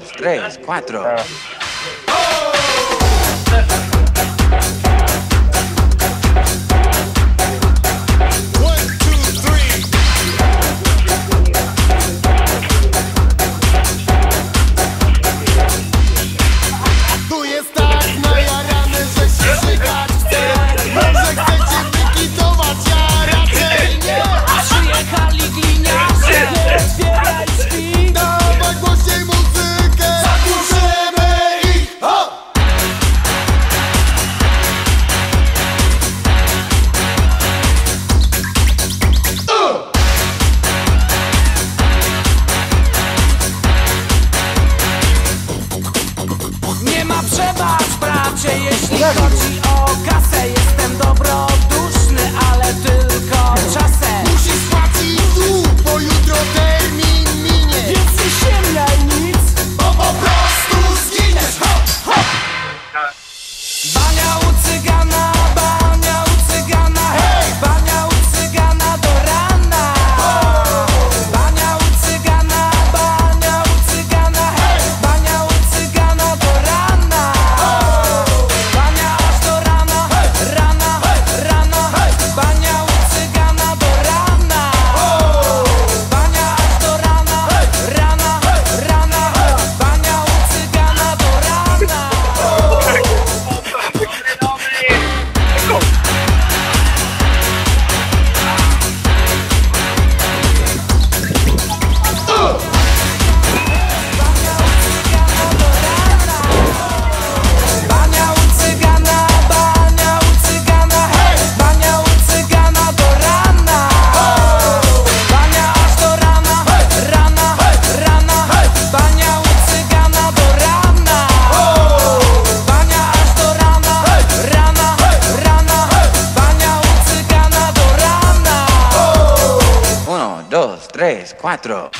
dos, tres, cuatro. Przebacz bracie, jeśli chodzi o kasę Jestem dobrą dos, tres, cuatro.